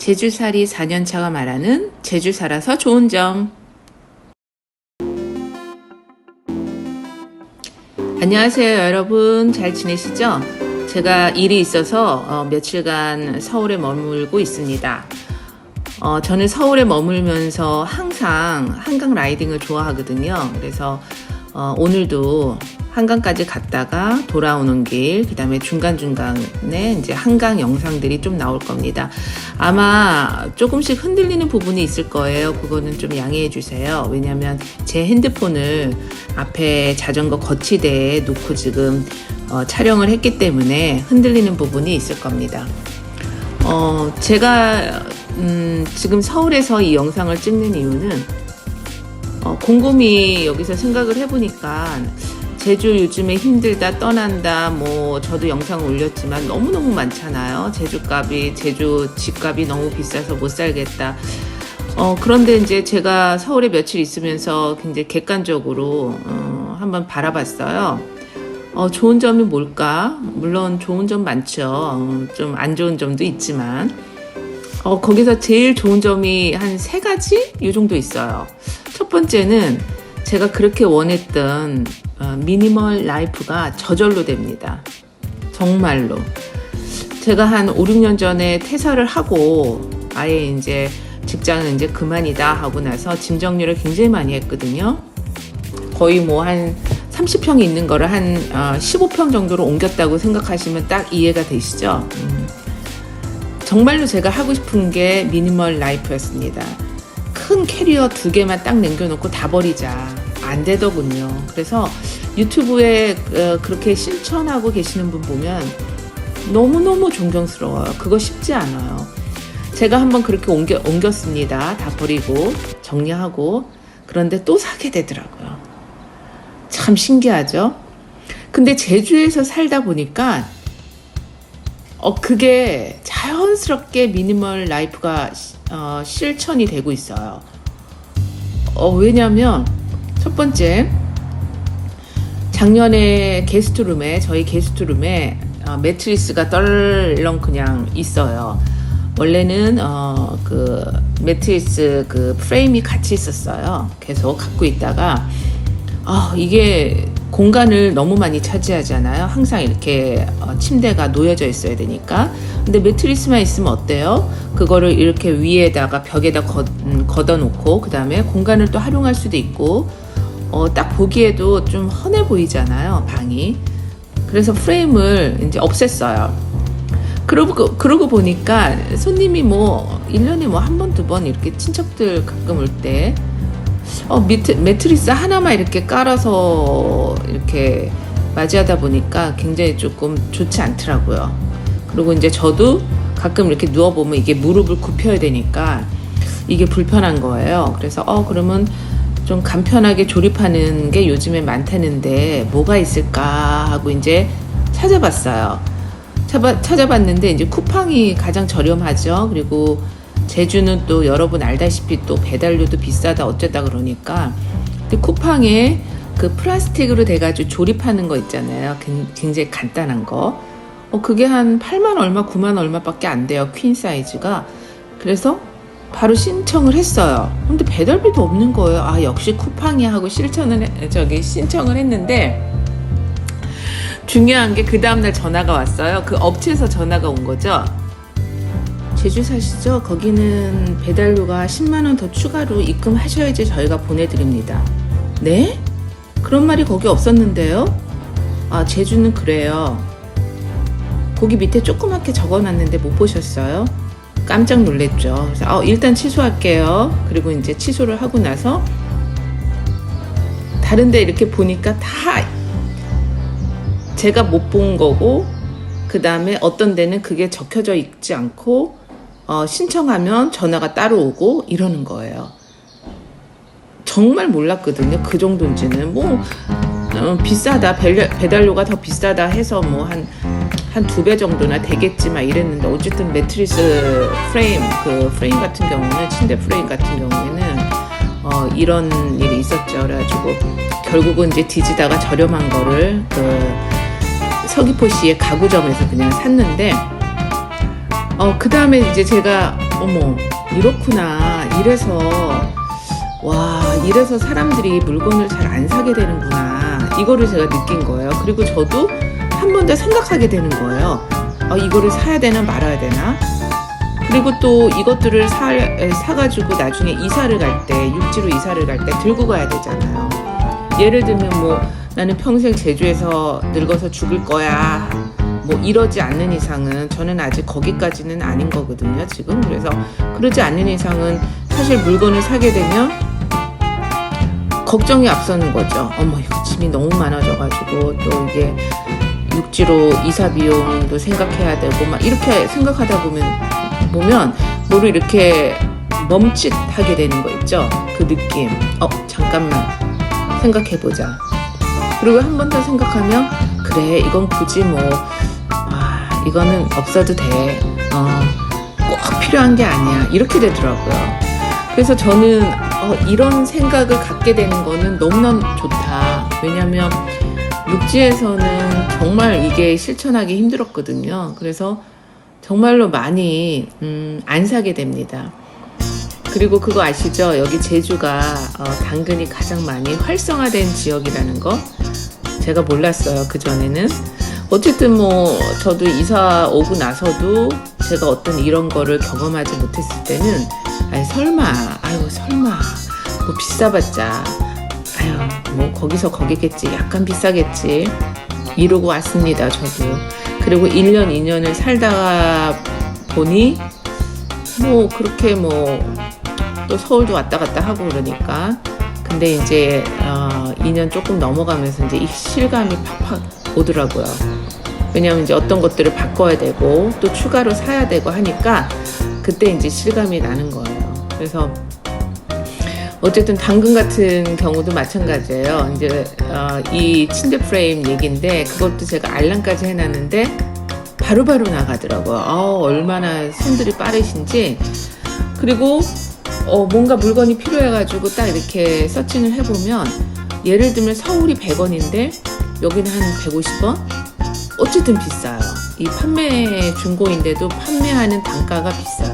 제주살이 4년차가 말하는 제주 살아서 좋은 점. 안녕하세요, 여러분. 잘 지내시죠? 제가 일이 있어서 어, 며칠간 서울에 머물고 있습니다. 어, 저는 서울에 머물면서 항상 한강 라이딩을 좋아하거든요. 그래서 어, 오늘도 한강까지 갔다가 돌아오는 길, 그 다음에 중간중간에 이제 한강 영상들이 좀 나올 겁니다. 아마 조금씩 흔들리는 부분이 있을 거예요. 그거는 좀 양해해 주세요. 왜냐면 제 핸드폰을 앞에 자전거 거치대에 놓고 지금 어, 촬영을 했기 때문에 흔들리는 부분이 있을 겁니다. 어, 제가 음, 지금 서울에서 이 영상을 찍는 이유는 어, 곰곰이 여기서 생각을 해보니까 제주 요즘에 힘들다 떠난다 뭐 저도 영상 올렸지만 너무너무 많잖아요. 제주값이 제주 집값이 너무 비싸서 못 살겠다. 어, 그런데 이제 제가 서울에 며칠 있으면서 굉장히 객관적으로 어, 한번 바라봤어요. 어, 좋은 점이 뭘까? 물론 좋은 점 많죠. 어, 좀안 좋은 점도 있지만. 어, 거기서 제일 좋은 점이 한 세 가지? 이 정도 있어요. 첫 번째는 제가 그렇게 원했던 어, 미니멀 라이프가 저절로 됩니다. 정말로. 제가 한 5, 6년 전에 퇴사를 하고 아예 이제 직장은 이제 그만이다 하고 나서 짐 정리를 굉장히 많이 했거든요. 거의 뭐 한 30평이 있는 거를 한 어, 15평 정도로 옮겼다고 생각하시면 딱 이해가 되시죠? 음. 정말로 제가 하고 싶은 게 미니멀 라이프였습니다. 큰 캐리어 두 개만 딱 남겨놓고 다 버리자. 안 되더군요. 그래서 유튜브에 어, 그렇게 실천하고 계시는 분 보면 너무너무 존경스러워요. 그거 쉽지 않아요. 제가 한번 그렇게 옮겨, 옮겼습니다. 다 버리고, 정리하고. 그런데 또 사게 되더라고요. 참 신기하죠? 근데 제주에서 살다 보니까, 어, 그게 자연스럽게 미니멀 라이프가 어, 실천이 되고 있어요. 어, 왜냐면, 첫 번째, 작년에 게스트룸에, 저희 게스트룸에 어, 매트리스가 떨렁 그냥 있어요. 원래는 어, 그 매트리스 그 프레임이 같이 있었어요. 계속 갖고 있다가 아, 이게 공간을 너무 많이 차지하잖아요. 항상 이렇게 어, 침대가 놓여져 있어야 되니까. 근데 매트리스만 있으면 어때요? 그거를 이렇게 위에다가 벽에다 걷, 음, 걷어놓고 그 다음에 공간을 또 활용할 수도 있고 어, 딱 보기에도 좀 헌해 보이잖아요, 방이. 그래서 프레임을 이제 없앴어요. 그러고, 그러고 보니까 손님이 뭐, 1년에 뭐 한 번, 두 번 이렇게 친척들 가끔 올 때, 어, 미트, 매트리스 하나만 이렇게 깔아서 이렇게 맞이하다 보니까 굉장히 조금 좋지 않더라고요. 그리고 이제 저도 가끔 이렇게 누워보면 이게 무릎을 굽혀야 되니까 이게 불편한 거예요. 그래서, 어, 그러면 좀 간편하게 조립하는 게 요즘에 많다는데 뭐가 있을까 하고 이제 찾아봤어요. 찾아, 찾아봤는데 이제 쿠팡이 가장 저렴하죠. 그리고 제주는 또 여러분 알다시피 또 배달료도 비싸다 어쩌다 그러니까 근데 쿠팡에 그 플라스틱으로 돼가지고 조립하는 거 있잖아요. 굉장히 간단한 거. 어, 그게 한 8만 얼마, 9만 얼마밖에 안 돼요. 퀸 사이즈가. 그래서 바로 신청을 했어요. 근데 배달비도 없는 거예요. 아 역시 쿠팡이 하고 실천을 해, 저기 신청을 했는데 중요한 게 그 다음날 전화가 왔어요. 그 업체에서 전화가 온 거죠. 제주 사시죠? 거기는 배달료가 10만 원 더 추가로 입금하셔야지 저희가 보내드립니다. 네? 그런 말이 거기 없었는데요? 아 제주는 그래요. 거기 밑에 조그맣게 적어놨는데 못 보셨어요? 깜짝 놀랬죠. 그래서 어, 일단 취소할게요. 그리고 이제 취소를 하고 나서 다른데 이렇게 보니까 다 제가 못 본 거고 그 다음에 어떤 데는 그게 적혀져 있지 않고 어, 신청하면 전화가 따로 오고 이러는 거예요. 정말 몰랐거든요. 그 정도인지는 뭐 어, 비싸다 배달료가 더 비싸다 해서 뭐 한 한 두 배 정도나 되겠지 만 이랬는데 어쨌든 매트리스 프레임 그 프레임 같은 경우는 침대 프레임 같은 경우에는 어, 이런 일이 있었죠. 그래가지고 결국은 이제 뒤지다가 저렴한 거를 그 서귀포시의 가구점에서 그냥 샀는데 어, 그 다음에 이제 제가 어머, 이렇구나. 이래서, 와, 이래서 사람들이 물건을 잘 안 사게 되는구나. 이거를 제가 느낀 거예요. 그리고 저도 한 번 더 생각하게 되는 거예요. 아, 이거를 사야 되나 말아야 되나? 그리고 또 이것들을 사, 에, 사가지고 나중에 이사를 갈 때, 육지로 이사를 갈 때 들고 가야 되잖아요. 예를 들면 뭐 나는 평생 제주에서 늙어서 죽을 거야. 뭐 이러지 않는 이상은 저는 아직 거기까지는 아닌 거거든요, 지금. 그래서 그러지 않는 이상은 사실 물건을 사게 되면 걱정이 앞서는 거죠. 어머, 이거 짐이 너무 많아져가지고 또 이게 육지로 이사 비용도 생각해야 되고 막 이렇게 생각하다 보면 보면 뭐를 이렇게 멈칫하게 되는 거 있죠. 그 느낌. 어, 잠깐만 생각해보자. 그리고 한 번 더 생각하면 그래 이건 굳이 뭐 아, 이거는 없어도 돼. 어, 꼭 필요한 게 아니야. 이렇게 되더라고요. 그래서 저는 어, 이런 생각을 갖게 되는 거는 너무나 좋다. 왜냐면 육지에서는 정말 이게 실천하기 힘들었거든요. 그래서 정말로 많이 음, 안 사게 됩니다. 그리고 그거 아시죠? 여기 제주가 어, 당근이 가장 많이 활성화된 지역이라는 거 제가 몰랐어요. 그 전에는 어쨌든 뭐 저도 이사 오고 나서도 제가 어떤 이런 거를 경험하지 못했을 때는 아니 설마. 아유 설마. 뭐 비싸봤자. 아유 뭐 거기서 거기겠지. 약간 비싸겠지. 이러고 왔습니다. 저도. 그리고 1년 2년을 살다가 보니 뭐 그렇게 뭐 또 서울도 왔다 갔다 하고 그러니까. 근데 이제 어 2년 조금 넘어가면서 이제 이 실감이 팍팍 오더라고요. 왜냐하면 이제 어떤 것들을 바꿔야 되고 또 추가로 사야 되고 하니까 그때 이제 실감이 나는 거예요. 그래서 어쨌든 당근 같은 경우도 마찬가지예요. 이제 어, 이 침대 프레임 얘기인데 그것도 제가 알람까지 해놨는데 바로 바로 나가더라고요. 어, 얼마나 손들이 빠르신지. 그리고 어, 뭔가 물건이 필요해가지고 딱 이렇게 서칭을 해보면 예를 들면 서울이 100원인데 여기는 한 150원? 어쨌든 비싸요. 이 판매 중고인데도 판매하는 단가가 비싸요.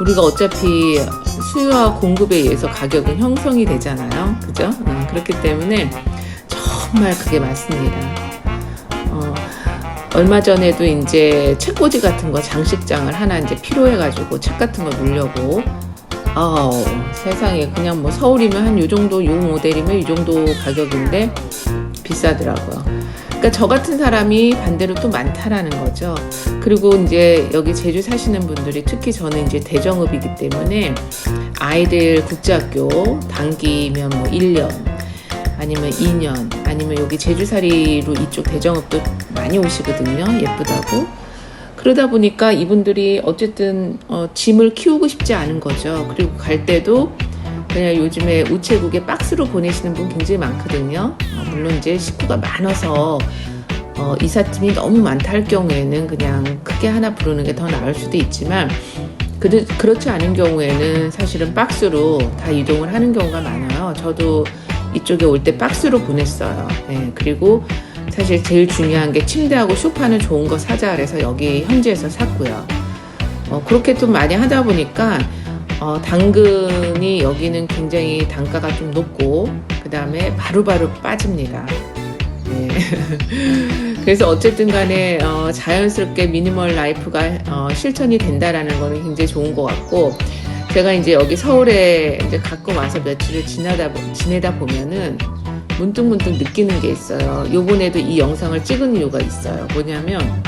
우리가 어차피 수요와 공급에 의해서 가격은 형성이 되잖아요. 그죠? 음, 그렇기 때문에 정말 그게 맞습니다. 어, 얼마 전에도 이제 책꽂이 같은 거 장식장을 하나 이제 필요해가지고 책 같은 거 놓으려고 아우 세상에 그냥 뭐 서울이면 한 요 정도 요 모델이면 이 정도 가격인데 비싸더라고요. 그러니까 저 같은 사람이 반대로 또 많다라는 거죠. 그리고 이제 여기 제주 사시는 분들이 특히 저는 이제 대정읍이기 때문에 아이들 국제학교 단기면 뭐 1년 아니면 2년 아니면 여기 제주살이로 이쪽 대정읍도 많이 오시거든요. 예쁘다고. 그러다 보니까 이분들이 어쨌든 어, 짐을 키우고 싶지 않은 거죠. 그리고 갈 때도 그냥 요즘에 우체국에 박스로 보내시는 분 굉장히 많거든요. 어, 물론 이제 식구가 많아서 어, 이삿짐이 너무 많다 할 경우에는 그냥 크게 하나 부르는 게 더 나을 수도 있지만 그르, 그렇지 않은 경우에는 사실은 박스로 다 이동을 하는 경우가 많아요. 저도 이쪽에 올 때 박스로 보냈어요. 네, 그리고 사실 제일 중요한 게 침대하고 소파는 좋은 거 사자 그래서 여기 현지에서 샀고요. 어, 그렇게 좀 많이 하다 보니까 어, 당근이 여기는 굉장히 단가가 좀 높고 그 다음에 바로바로 빠집니다. 네. 그래서 어쨌든 간에 어, 자연스럽게 미니멀 라이프가 어, 실천이 된다라는 거는 굉장히 좋은 것 같고 제가 이제 여기 서울에 이제 가끔 와서 며칠을 지나다 보- 지내다 보면은 문득문득 느끼는 게 있어요. 요번에도 이 영상을 찍은 이유가 있어요. 뭐냐면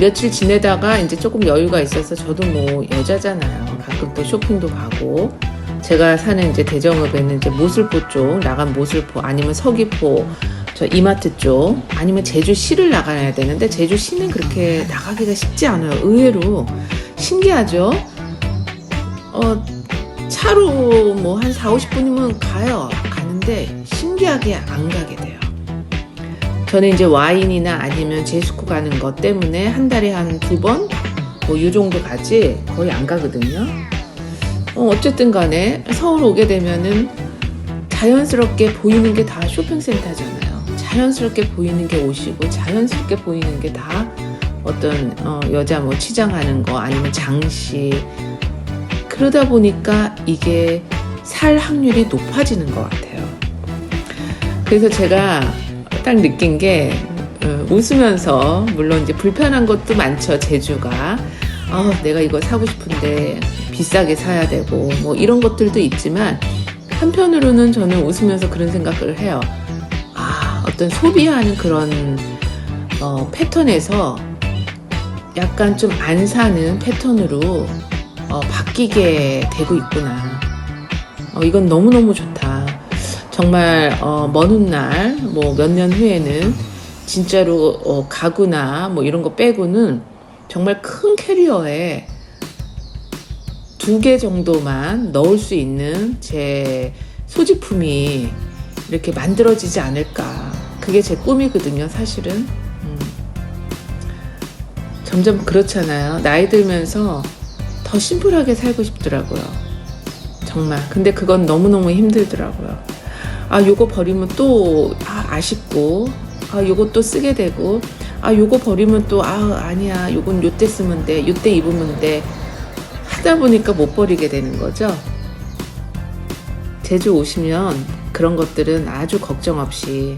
며칠 지내다가 이제 조금 여유가 있어서 저도 뭐 여자잖아요. 가끔 또 쇼핑도 가고 제가 사는 이제 대정읍에는 이제 모슬포 쪽 나간 모슬포 아니면 서귀포 저 이마트 쪽 아니면 제주시를 나가야 되는데 제주시는 그렇게 나가기가 쉽지 않아요. 의외로 신기하죠. 어 차로 뭐 한 4, 50분이면 가요. 가는데 신기하게 안 가게 돼요. 저는 이제 와인이나 아니면 제스코 가는 것 때문에 한 달에 한 두 번? 뭐이 정도 가지 거의 안 가거든요. 어, 어쨌든 간에 서울 오게 되면은 자연스럽게 보이는 게 다 쇼핑센터잖아요. 자연스럽게 보이는 게 옷이고 자연스럽게 보이는 게 다 어떤 어, 여자 뭐 치장하는 거 아니면 장식 그러다 보니까 이게 살 확률이 높아지는 것 같아요. 그래서 제가 딱 느낀 게 어, 웃으면서 물론 이제 불편한 것도 많죠 제주가 아 내가 이거 사고 싶은데 비싸게 사야 되고 뭐 이런 것들도 있지만 한편으로는 저는 웃으면서 그런 생각을 해요. 아 어떤 소비하는 그런 어, 패턴에서 약간 좀 안 사는 패턴으로 어, 바뀌게 되고 있구나. 어, 이건 너무너무 좋다. 정말 어, 먼 훗날 뭐 몇 년 후에는 진짜로 어, 가구나 뭐 이런 거 빼고는 정말 큰 캐리어에 두 개 정도만 넣을 수 있는 제 소지품이 이렇게 만들어지지 않을까. 그게 제 꿈이거든요, 사실은. 음. 점점 그렇잖아요. 나이 들면서 더 심플하게 살고 싶더라고요. 정말. 근데 그건 너무너무 힘들더라고요. 아, 요거 버리면 또, 아, 아쉽고, 아, 요거 또 쓰게 되고, 아, 요거 버리면 또, 아, 아니야. 요건 요때 쓰면 돼. 요때 입으면 돼. 하다 보니까 못 버리게 되는 거죠. 제주 오시면 그런 것들은 아주 걱정 없이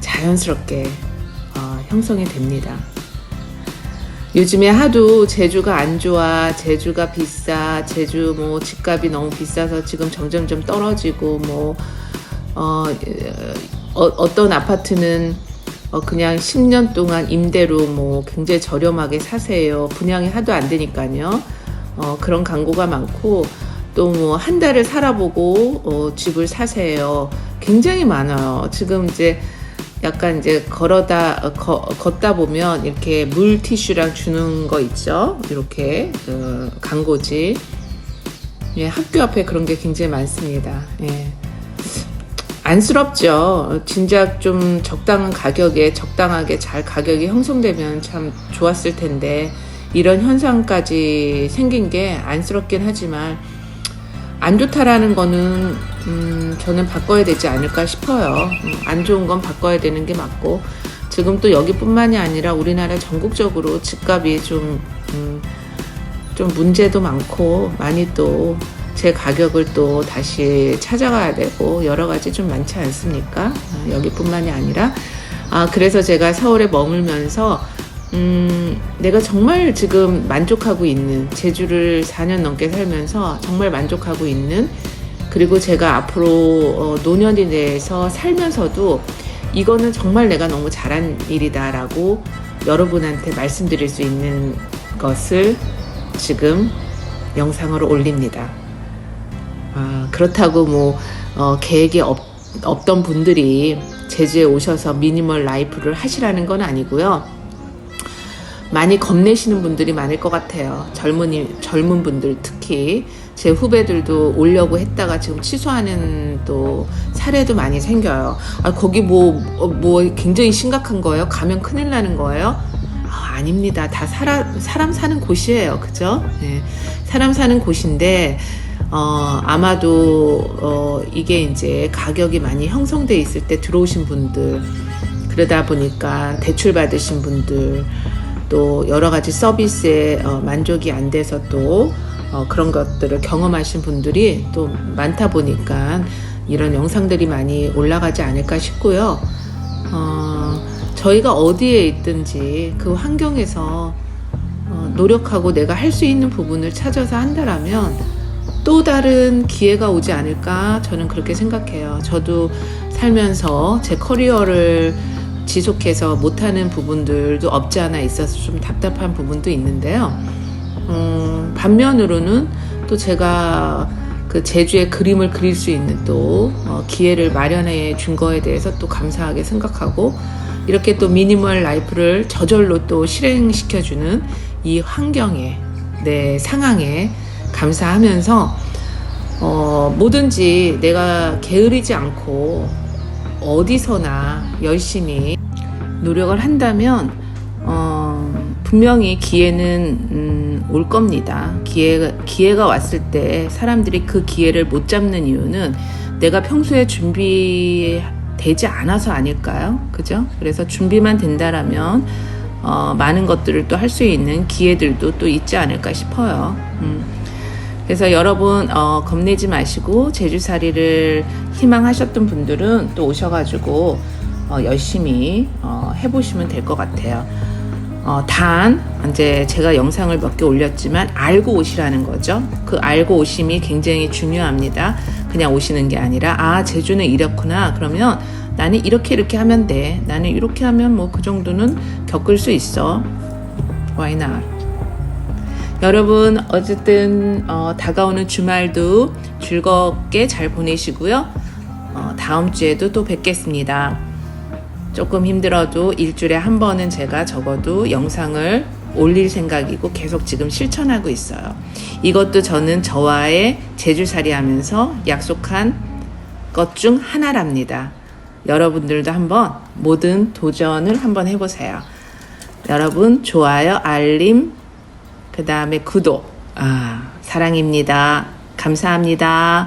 자연스럽게 어, 형성이 됩니다. 요즘에 하도 제주가 안 좋아, 제주가 비싸, 제주 뭐 집값이 너무 비싸서 지금 점점 점 떨어지고 뭐 어, 어, 어 떤 아파트는 어, 그냥 10년 동안 임대로 뭐 굉장히 저렴하게 사세요. 분양이 하도 안 되니까요. 어, 그런 광고가 많고 또 뭐 한 달을 살아보고 어, 집을 사세요. 굉장히 많아요. 지금 이제 약간 이제 걸어다 어, 거- 걷다 보면 이렇게 물 티슈랑 주는 거 있죠. 이렇게 그 광고지. 예, 학교 앞에 그런 게 굉장히 많습니다. 예. 안쓰럽죠. 진작 좀 적당한 가격에 적당하게 잘 가격이 형성되면 참 좋았을 텐데 이런 현상까지 생긴 게 안쓰럽긴 하지만 안 좋다라는 거는 음, 저는 바꿔야 되지 않을까 싶어요. 음, 안 좋은 건 바꿔야 되는 게 맞고 지금 또 여기뿐만이 아니라 우리나라 전국적으로 집값이 좀 음, 좀 문제도 많고 많이 또 제 가격을 또 다시 찾아가야 되고 여러 가지 좀 많지 않습니까? 아, 여기뿐만이 아니라 아 그래서 제가 서울에 머물면서 음, 내가 정말 지금 만족하고 있는 제주를 4년 넘게 살면서 정말 만족하고 있는 그리고 제가 앞으로 어, 노년이 돼서 살면서도 이거는 정말 내가 너무 잘한 일이다라고 여러분한테 말씀드릴 수 있는 것을 지금 영상으로 올립니다. 아, 그렇다고 뭐 어, 계획이 없, 없던 분들이 제주에 오셔서 미니멀 라이프를 하시라는 건 아니고요. 많이 겁내시는 분들이 많을 것 같아요. 젊은이 젊은 분들 특히 제 후배들도 오려고 했다가 지금 취소하는 또 사례도 많이 생겨요. 아 거기 뭐 뭐 굉장히 심각한 거예요? 가면 큰일 나는 거예요? 아, 아닙니다. 다 사람 사람 사는 곳이에요. 그죠? 네. 사람 사는 곳인데 어, 아마도 어, 이게 이제 가격이 많이 형성돼 있을 때 들어오신 분들 그러다 보니까 대출 받으신 분들 또 여러 가지 서비스에 어, 만족이 안 돼서 또 어, 그런 것들을 경험하신 분들이 또 많다 보니까 이런 영상들이 많이 올라가지 않을까 싶고요. 어, 저희가 어디에 있든지 그 환경에서 어, 노력하고 내가 할 수 있는 부분을 찾아서 한다라면 또 다른 기회가 오지 않을까 저는 그렇게 생각해요. 저도 살면서 제 커리어를 지속해서 못하는 부분들도 없지 않아 있어서 좀 답답한 부분도 있는데요. 음, 반면으로는 또 제가 그 제주의 그림을 그릴 수 있는 또 어, 기회를 마련해 준 거에 대해서 또 감사하게 생각하고 이렇게 또 미니멀 라이프를 저절로 또 실행시켜주는 이 환경에 내 상황에 감사하면서 어, 뭐든지 내가 게으르지 않고 어디서나 열심히 노력을 한다면 어, 분명히 기회는 음, 올 겁니다. 기회가 기회가 왔을 때 사람들이 그 기회를 못 잡는 이유는 내가 평소에 준비되지 않아서 아닐까요? 그죠? 그래서 준비만 된다라면 어, 많은 것들을 또 할 수 있는 기회들도 또 있지 않을까 싶어요. 음. 그래서 여러분 어, 겁내지 마시고 제주살이를 희망하셨던 분들은 또 오셔가지고 어, 열심히 어, 해보시면 될 것 같아요. 어, 단 이제 제가 영상을 몇 개 올렸지만 알고 오시라는 거죠. 그 알고 오심이 굉장히 중요합니다. 그냥 오시는 게 아니라 아 제주는 이렇구나. 그러면 나는 이렇게 이렇게 하면 돼. 나는 이렇게 하면 뭐 그 정도는 겪을 수 있어. Why not? 여러분 어쨌든 어, 다가오는 주말도 즐겁게 잘 보내시고요. 어, 다음 주에도 또 뵙겠습니다. 조금 힘들어도 일주일에 한 번은 제가 적어도 영상을 올릴 생각이고 계속 지금 실천하고 있어요. 이것도 저는 저와의 제주살이 하면서 약속한 것 중 하나랍니다. 여러분들도 한번 모든 도전을 한번 해보세요. 여러분 좋아요, 알림, 그 다음에 구독, 아, 사랑입니다. 감사합니다.